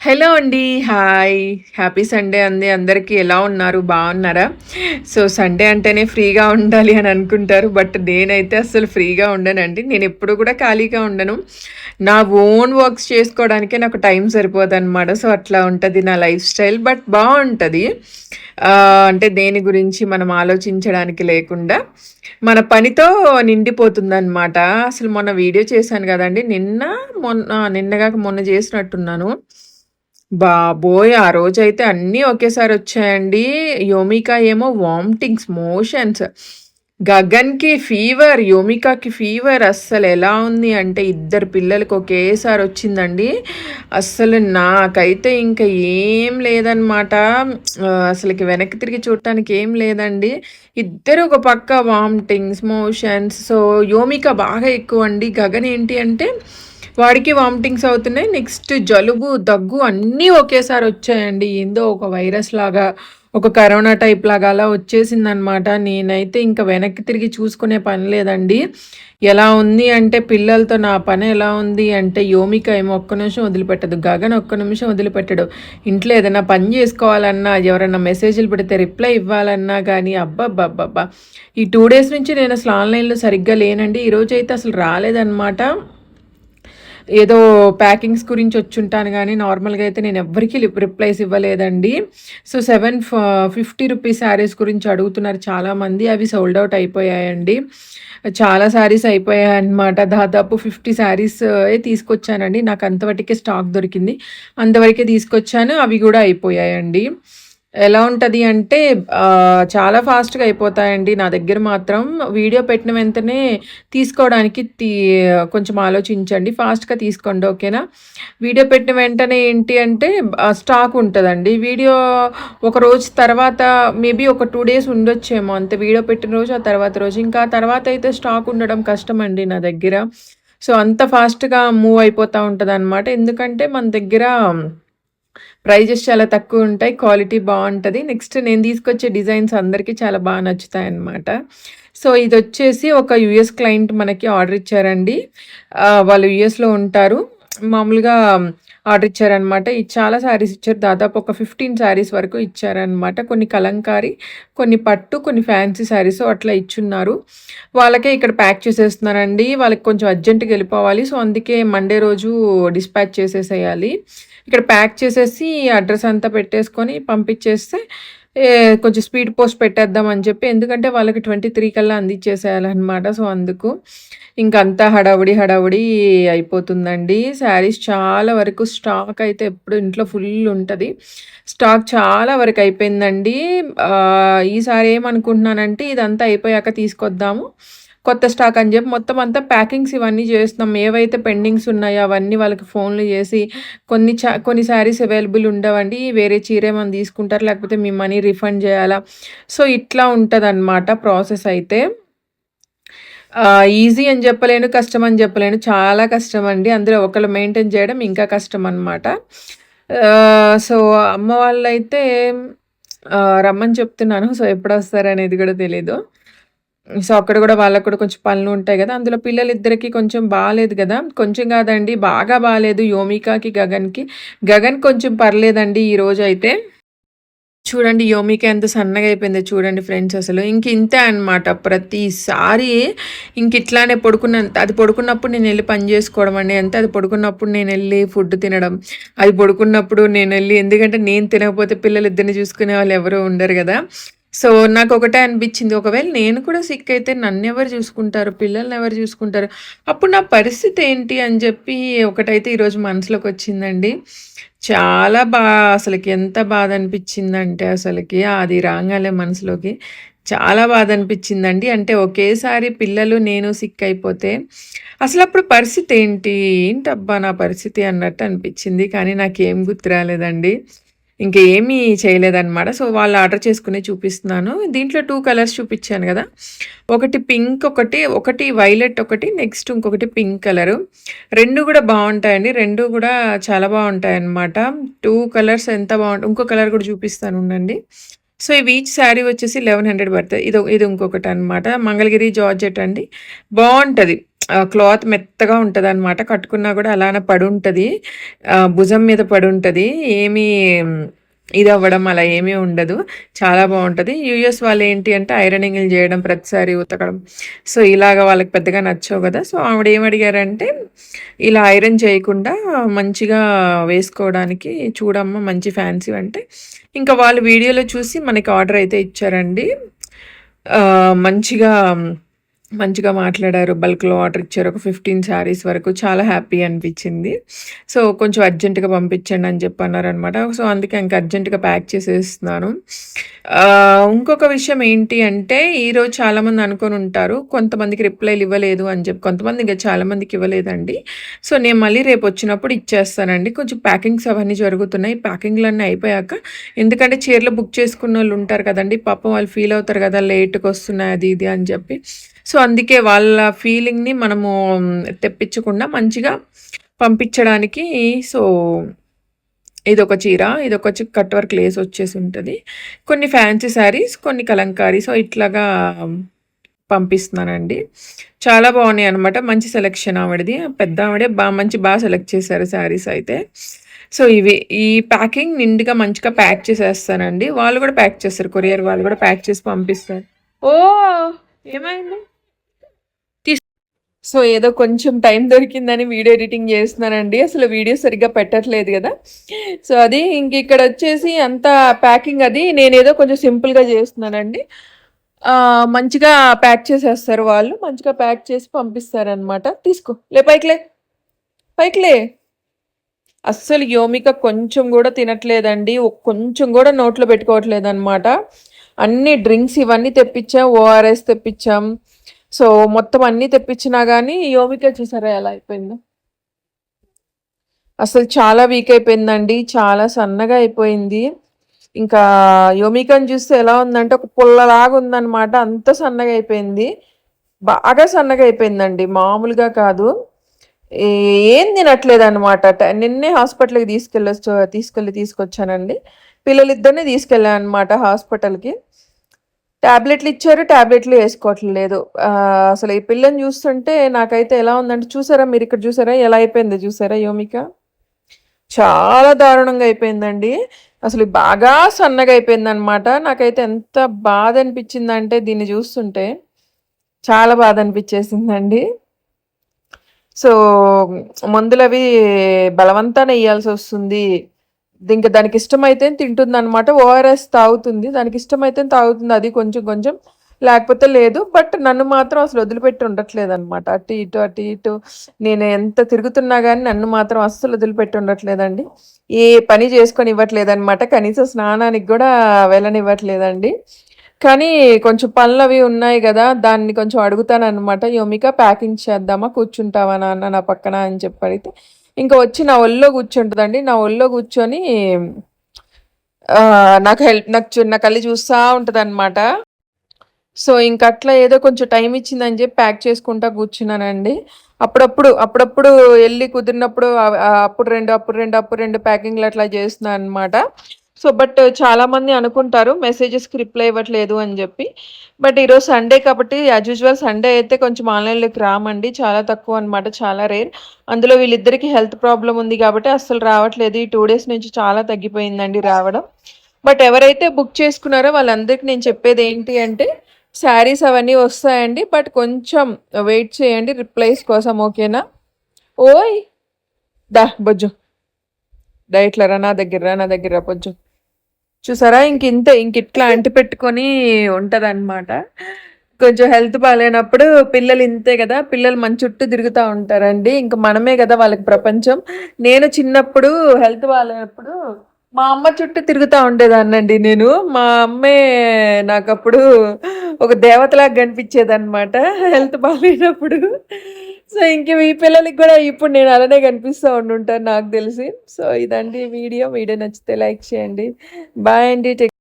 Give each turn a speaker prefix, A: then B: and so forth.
A: Hello అండి hi. Happy Sunday అంది అందరికీ ఎలా ఉన్నారు? బాగున్నారా? సో సండే అంటేనే ఫ్రీగా ఉండాలి అని అనుకుంటారు. బట్ నేనైతే అసలు ఫ్రీగా ఉండనండి. నేను ఎప్పుడు కూడా ఖాళీగా ఉండను. నా ఓన్ వర్క్స్ చేసుకోవడానికే నాకు టైం సరిపోదు అనమాట సో అట్లా ఉంటుంది నా లైఫ్ స్టైల్. బట్ బాగుంటుంది. అంటే దేని గురించి మనం ఆలోచించడానికి లేకుండా మన పనితో నిండిపోతుందన్నమాట. అసలు మొన్న వీడియో చేశాను కదండి. నిన్న మొన్న నిన్నగాక మొన్న చేసినట్టున్నాను. బాబోయ్! ఆ రోజైతే అన్నీ ఒకేసారి వచ్చాయండి. యోమికా ఏమో వామిటింగ్స్, మోషన్స్. గగన్‌కి ఫీవర్, యోమికాకి ఫీవర్. అస్సలు ఎలా ఉంది అంటే ఇద్దరు పిల్లలకి ఒకేసారి వచ్చిందండి. అస్సలు నాకైతే ఇంకా ఏం లేదనమాట. అసలుకి వెనక్కి తిరిగి చూడటానికి ఏం లేదండి. ఇద్దరు ఒక పక్క వామిటింగ్స్, మోషన్స్. సో, యోమిక బాగా ఎక్కువ అండి గగన్ ఏంటి అంటే వాడికి వామిటింగ్స్ అవుతున్నాయి. నెక్స్ట్ జలుబు దగ్గు అన్నీ ఒకేసారి వచ్చాయండి. ఏందో ఒక వైరస్ లాగా ఒక కరోనా టైప్ లాగా అలా వచ్చేసిందనమాట నేనైతే ఇంకా వెనక్కి తిరిగి చూసుకునే పని లేదండి. ఎలా ఉంది అంటే పిల్లలతో నా పని ఎలా ఉంది అంటే యోమిక ఏమో ఒక్క నిమిషం వదిలిపెట్టదు. గగన్ ఒక్క నిమిషం వదిలిపెట్టడు. ఇంట్లో ఏదైనా పని చేసుకోవాలన్నా ఎవరైనా మెసేజ్లు పెడితే రిప్లై ఇవ్వాలన్నా కానీ అబ్బబ్బబ్బబ్బా. ఈ టూ డేస్ నుంచి నేను అసలు ఆన్లైన్లో సరిగ్గా లేనండి. ఈరోజు అయితే అసలు రాలేదన్నమాట. ఏదో ప్యాకింగ్స్ గురించి వచ్చుంటాను కానీ నార్మల్గా అయితే నేను ఎవ్వరికి రిప్లైస్ ఇవ్వలేదండి. So seven fifty rupees saris గురించి అడుగుతున్నారు చాలామంది. అవి సోల్డ్ అవుట్ అయిపోయాయండి. చాలా శారీస్ అయిపోయాయి అనమాట దాదాపు ఫిఫ్టీ శారీస్ తీసుకొచ్చానండి. నాకు అంతవరకే స్టాక్ దొరికింది. అంతవరకే తీసుకొచ్చాను. అవి కూడా అయిపోయాయండి. ఎలా ఉంటుంది అంటే చాలా ఫాస్ట్గా అయిపోతాయండి. నా దగ్గర మాత్రం వీడియో పెట్టిన వెంటనే తీసుకోవడానికి తీ కొంచెం ఆలోచించండి. ఫాస్ట్గా తీసుకోండి ఓకేనా? వీడియో పెట్టిన వెంటనే ఏంటి అంటే స్టాక్ ఉంటుందండి. వీడియో ఒక రోజు తర్వాత మేబీ ఒక టూ డేస్ ఉండొచ్చేమో అంతే. వీడియో పెట్టిన రోజు ఆ తర్వాత రోజు. ఇంకా తర్వాత అయితే స్టాక్ ఉండడం కష్టం అండి నా దగ్గర. సో అంత ఫాస్ట్గా మూవ్ అయిపోతూ ఉంటుంది అనమాట ఎందుకంటే మన దగ్గర ప్రైజెస్ చాలా తక్కువ ఉంటాయి క్వాలిటీ బాగుంటుంది. నెక్స్ట్ నేను తీసుకొచ్చే డిజైన్స్ అందరికీ చాలా బాగా నచ్చుతాయి అన్నమాట సో ఇది వచ్చేసి ఒక యుఎస్ క్లయింట్ మనకి ఆర్డర్ ఇచ్చారండి. వాళ్ళు యుఎస్లో ఉంటారు. మామూలుగా ఆర్డర్ ఇచ్చారనమాట చాలా శారీస్ ఇచ్చారు. దాదాపు ఒక ఫిఫ్టీన్ శారీస్ వరకు ఇచ్చారనమాట. కొన్ని కలంకారీ కొన్ని పట్టు కొన్ని ఫ్యాన్సీ శారీస్ అట్లా ఇచ్చున్నారు. వాళ్ళకే ఇక్కడ ప్యాక్ చేసేస్తున్నారండి. వాళ్ళకి కొంచెం అర్జెంటుగా వెళ్ళిపోవాలి. సో అందుకే మండే రోజు డిస్పాచ్ చేసేసేయాలి. ఇక్కడ ప్యాక్ చేసేసి అడ్రస్ అంతా పెట్టేసుకొని పంపించేస్తే కొంచెం స్పీడ్ పోస్ట్ పెట్టేద్దాం అని చెప్పి ఎందుకంటే వాళ్ళకి ట్వంటీ త్రీ కల్లా అందించేసేయాలన్నమాట సో అందుకు ఇంకంతా హడావుడి హడావుడి అయిపోతుందండి. శారీస్ చాలా వరకు స్టాక్ అయితే ఎప్పుడు ఇంట్లో ఫుల్ ఉంటుంది. స్టాక్ చాలా వరకు అయిపోయిందండి. ఈసారి ఏమనుకుంటున్నానంటే ఇదంతా అయిపోయాక తీసుకొద్దాము. కొత్త స్టాక్ అని చెప్పి మొత్తం అంతా ప్యాకింగ్స్ ఇవన్నీ చేస్తున్నాం. ఏవైతే పెండింగ్స్ ఉన్నాయో అవన్నీ వాళ్ళకి ఫోన్లు చేసి కొన్ని చా కొన్ని శారీస్ అవైలబుల్ ఉండవండి. వేరే చీర ఏమైనా తీసుకుంటారు? లేకపోతే మీ మనీ రిఫండ్ చేయాలా? సో ఇట్లా ఉంటుంది ప్రాసెస్ అయితే. ఈజీ అని చెప్పలేను కష్టం అని చెప్పలేను. చాలా కష్టం అండి. అందులో ఒకళ్ళు మెయింటైన్ చేయడం ఇంకా కష్టం అనమాట సో అమ్మ వాళ్ళైతే రమ్మని చెప్తున్నాను. సో ఎప్పుడు వస్తారనేది కూడా తెలీదు. సో అక్కడ కూడా వాళ్ళకు కూడా కొంచెం పనులు ఉంటాయి కదా. అందులో పిల్లలిద్దరికి కొంచెం బాగాలేదు కదా. కొంచెం కాదండి బాగా బాగాలేదు యోమికాకి గగన్కి. గగన్ కొంచెం పర్లేదండి ఈరోజు అయితే. చూడండి యోమిక ఎంత సన్నగా అయిపోయిందో చూడండి ఫ్రెండ్స్ అసలు. ఇంక ఇంతే అనమాట ప్రతిసారి ఇంక ఇట్లానే పడుకున్న అది పడుకున్నప్పుడు నేను వెళ్ళి పని చేసుకోవడం అండి అంతే అది పడుకున్నప్పుడు నేను వెళ్ళి ఫుడ్ తినడం అది పడుకున్నప్పుడు నేను వెళ్ళి ఎందుకంటే నేను తినకపోతే పిల్లలు ఇద్దరిని చూసుకునే వాళ్ళు ఎవరు ఉండరు కదా. సో నాకు ఒకటే అనిపించింది. ఒకవేళ నేను కూడా సిక్ అయితే నన్ను ఎవరు చూసుకుంటారు? పిల్లల్ని ఎవరు చూసుకుంటారు? అప్పుడు నా పరిస్థితి ఏంటి అని చెప్పి ఒకటైతే ఈరోజు మనసులోకి వచ్చిందండి. చాలా బాగా అసలుకి ఎంత బాధ అనిపించిందంటే అసలుకి అది రాగాలే మనసులోకి చాలా బాధ అనిపించిందండి. అంటే ఒకేసారి పిల్లలు నేను సిక్ అయిపోతే అసలు అప్పుడు పరిస్థితి ఏంటి? ఏంటబ్బా నా పరిస్థితి అన్నట్టు అనిపించింది. కానీ నాకేం గుర్తు రాలేదండి. ఇంకా ఏమీ చేయలేదన్నమాట. సో వాళ్ళు ఆర్డర్ చేసుకుని చూపిస్తున్నాను. దీంట్లో టూ కలర్స్ చూపించాను కదా. ఒకటి పింక్ ఒకటి ఒకటి వైలెట్ ఒకటి నెక్స్ట్ ఇంకొకటి పింక్ కలరు రెండు కూడా బాగుంటాయండి. రెండు కూడా చాలా బాగుంటాయి అన్నమాట టూ కలర్స్ ఎంత బాగుంటుంది ఇంకో కలర్ కూడా చూపిస్తాను ఉండండి. సో ఈ వీచ్ శారీ వచ్చేసి లెవెన్ హండ్రెడ్ పడుతుంది ఇది ఇది ఇంకొకటి అనమాట మంగళగిరి జార్జెట్ అండి. బాగుంటుంది. క్లాత్ మెత్తగా ఉంటుంది అనమాట కట్టుకున్నా కూడా అలానే పడి ఉంటుంది భుజం మీద పడి ఉంటుంది ఏమీ ఇది అవ్వడం అలా ఏమీ ఉండదు. చాలా బాగుంటుంది యూఎస్ వాళ్ళు ఏంటి అంటే ఐరనింగ్లు చేయడం ప్రతిసారి ఉతకడం. సో ఇలాగ వాళ్ళకి పెద్దగా నచ్చవు కదా. సో ఆవిడ ఏమడిగారంటే ఇలా ఐరన్ చేయకుండా మంచిగా వేసుకోవడానికి చూడమ్మ మంచి ఫ్యాన్సీ అంటే ఇంకా వాళ్ళు వీడియోలో చూసి మనకి ఆర్డర్ అయితే ఇచ్చారండి. మంచిగా మంచిగా మాట్లాడారు బల్క్లో ఆర్డర్ ఇచ్చారు. ఒక ఫిఫ్టీన్ శారీస్ వరకు చాలా హ్యాపీ అనిపించింది. సో కొంచెం అర్జెంటుగా పంపించండి అని చెప్పి అన్నారనమాట సో అందుకే ఇంకా అర్జెంటుగా ప్యాక్ చేసేస్తున్నాను. ఇంకొక విషయం ఏంటి అంటే ఈరోజు చాలామంది అనుకొని ఉంటారు కొంతమందికి రిప్లైలు ఇవ్వలేదు అని చెప్పి కొంతమంది ఇంకా చాలామందికి ఇవ్వలేదండి. సో నేను మళ్ళీ రేపు వచ్చినప్పుడు ఇచ్చేస్తానండి. కొంచెం ప్యాకింగ్స్ అవన్నీ జరుగుతున్నాయి. ప్యాకింగ్లన్నీ అయిపోయాక ఎందుకంటే చీరలు బుక్ చేసుకున్న వాళ్ళు ఉంటారు కదండి పాపం వాళ్ళు ఫీల్ అవుతారు కదా లేట్గా వస్తున్నాయి అది ఇది అని చెప్పి. సో అందుకే వాళ్ళ ఫీలింగ్ని మనము తెప్పించకుండా మంచిగా పంపించడానికి సో ఇదొక చీర ఇదొక కట్ వర్క్ లేస్ వచ్చేసి ఉంటుంది. కొన్ని ఫ్యాన్సీ శారీస్ కొన్ని కలంకారీ సో ఇట్లాగా పంపిస్తున్నానండి. చాలా బాగున్నాయి అనమాట మంచి సెలెక్షన్ ఆవిడది. పెద్ద ఆవిడే బాగా మంచి బాగా సెలెక్ట్ చేశారు శారీస్ అయితే. సో ఇవి ఈ ప్యాకింగ్ నిండుగా మంచిగా ప్యాక్ చేసేస్తానండి. వాళ్ళు కూడా ప్యాక్ చేస్తారు. కొరియర్ వాళ్ళు కూడా ప్యాక్ చేసి పంపిస్తారు. ఓ ఏమైంది? సో ఏదో కొంచెం టైం దొరికిందని వీడియో ఎడిటింగ్ చేస్తున్నానండి. అసలు వీడియో సరిగ్గా పెట్టట్లేదు కదా. సో అది ఇంక ఇక్కడ వచ్చేసి అంత ప్యాకింగ్ అది నేనేదో కొంచెం సింపుల్గా చేస్తున్నానండి. మంచిగా ప్యాక్ చేసేస్తారు వాళ్ళు. మంచిగా ప్యాక్ చేసి పంపిస్తారనమాట తీసుకో. లే పైకిలే పైకిలే అస్సలు యోమిక కొంచెం కూడా తినట్లేదండి. కొంచెం కూడా నోట్లో పెట్టుకోవట్లేదు అనమాట అన్ని డ్రింక్స్ ఇవన్నీ తెప్పించాం. ఓఆర్ఎస్ తెప్పించాం. సో మొత్తం అన్నీ తెప్పించినా కానీ యోమికే చూసారా ఎలా అయిపోయిందో? అసలు చాలా వీక్ అయిపోయిందండి చాలా సన్నగా అయిపోయింది. ఇంకా యోమికని చూస్తే ఎలా ఉందంటే ఒక పుల్లలాగా ఉందన్నమాట అంత సన్నగా అయిపోయింది. బాగా సన్నగా అయిపోయిందండి మామూలుగా కాదు. ఏం తినట్లేదు అనమాట నిన్నే హాస్పిటల్కి తీసుకెళ్ళొచ్చు తీసుకెళ్ళి తీసుకొచ్చానండి. పిల్లలిద్దరిని తీసుకెళ్ళాను అనమాట హాస్పిటల్కి. ట్యాబ్లెట్లు ఇచ్చారు ట్యాబ్లెట్లు వేసుకోవట్లేదు. అసలు ఈ పిల్లని చూస్తుంటే నాకైతే ఎలా ఉందంటే చూసారా మీరు ఇక్కడ చూసారా? ఎలా అయిపోయింది? చూసారా యోమిక? చాలా దారుణంగా అయిపోయిందండి. అసలు బాగా సన్నగా అయిపోయింది అనమాట నాకైతే ఎంత బాధ అనిపించిందంటే దీన్ని చూస్తుంటే చాలా బాధ అనిపించేసిందండి. సో మందులు అవి బలవంతాన్ని వేయాల్సి వస్తుంది. ఇంకా దానికి ఇష్టమైతే తింటుంది అనమాట ఓఆర్ఎస్ తాగుతుంది. దానికి ఇష్టమైతే తాగుతుంది. అది కొంచెం కొంచెం. లేకపోతే లేదు. బట్ నన్ను మాత్రం అసలు వదిలిపెట్టి ఉండట్లేదు అనమాట అటు ఇటు అటు ఇటు. నేను ఎంత తిరుగుతున్నా కానీ నన్ను మాత్రం అస్సలు వదిలిపెట్టి ఉండట్లేదండి. ఏ పని చేసుకొని ఇవ్వట్లేదనమాట కనీసం స్నానానికి కూడా వెళ్ళనివ్వట్లేదండి. కానీ కొంచెం పనులు అవి ఉన్నాయి కదా. దాన్ని కొంచెం అడుగుతాను అనమాట యోమిక ప్యాకింగ్ చేద్దామా? కూర్చుంటావా నాన్న? నా పక్కన అని చెప్పి అడిగితే ఇంకా వచ్చి నా ఒళ్ళో కూర్చుంటుందండి. నా ఒళ్ళో కూర్చొని నాకు హెల్ప్ నాకు నా కళ్ళు చూస్తూ ఉంటుంది అనమాట సో ఇంక అట్లా ఏదో కొంచెం టైం ఇచ్చిందని చెప్పి ప్యాక్ చేసుకుంటా కూర్చున్నానండి. అప్పుడప్పుడు అప్పుడప్పుడు వెళ్ళి కుదిరినప్పుడు అప్పుడు రెండు అప్పుడు రెండు అప్పుడు రెండు ప్యాకింగ్లు అట్లా చేస్తున్నాను అనమాట సో బట్ చాలామంది అనుకుంటారు మెసేజెస్కి రిప్లై ఇవ్వట్లేదు అని చెప్పి. బట్ ఈరోజు సండే కాబట్టి యాజ్ యూజువల్ సండే అయితే కొంచెం ఆన్లైన్లోకి రామండి. చాలా తక్కువ అనమాట చాలా రేర్. అందులో వీళ్ళిద్దరికి హెల్త్ ప్రాబ్లం ఉంది కాబట్టి అస్సలు రావట్లేదు. ఈ టూ డేస్ నుంచి చాలా తగ్గిపోయిందండి రావడం. బట్ ఎవరైతే బుక్ చేసుకున్నారో వాళ్ళందరికీ నేను చెప్పేది ఏంటి అంటే శారీస్ అవన్నీ వస్తాయండి. బట్ కొంచెం వెయిట్ చేయండి రిప్లైస్ కోసం ఓకేనా? ఓయ్! దా బొజ్జు. డైట్లరా నా దగ్గర నా దగ్గర బొజ్జు. చూసారా? ఇంక ఇంతే ఇంక ఇట్లా అంటి పెట్టుకొని ఉంటదన్నమాట. కొంచెం హెల్త్ బాగాలేనప్పుడు పిల్లలు ఇంతే కదా పిల్లలు మన చుట్టూ తిరుగుతూ ఉంటారండి. ఇంకా మనమే కదా వాళ్ళకి ప్రపంచం. నేను చిన్నప్పుడు హెల్త్ బాగాలేనప్పుడు మా అమ్మ చుట్టూ తిరుగుతూ ఉండేదాన్నండి నేను. మా అమ్మే నాకు అప్పుడు ఒక దేవతలాగా కనిపించేదన్నమాట హెల్త్ బాగాలేనప్పుడు సో ఇంక మీ పిల్లలకి కూడా ఇప్పుడు నేను అలానే కనిపిస్తూ ఉండుంటాను నాకు తెలిసి. సో ఇదండి వీడియో. వీడియో నచ్చితే లైక్ చేయండి. బాయ్ అండి.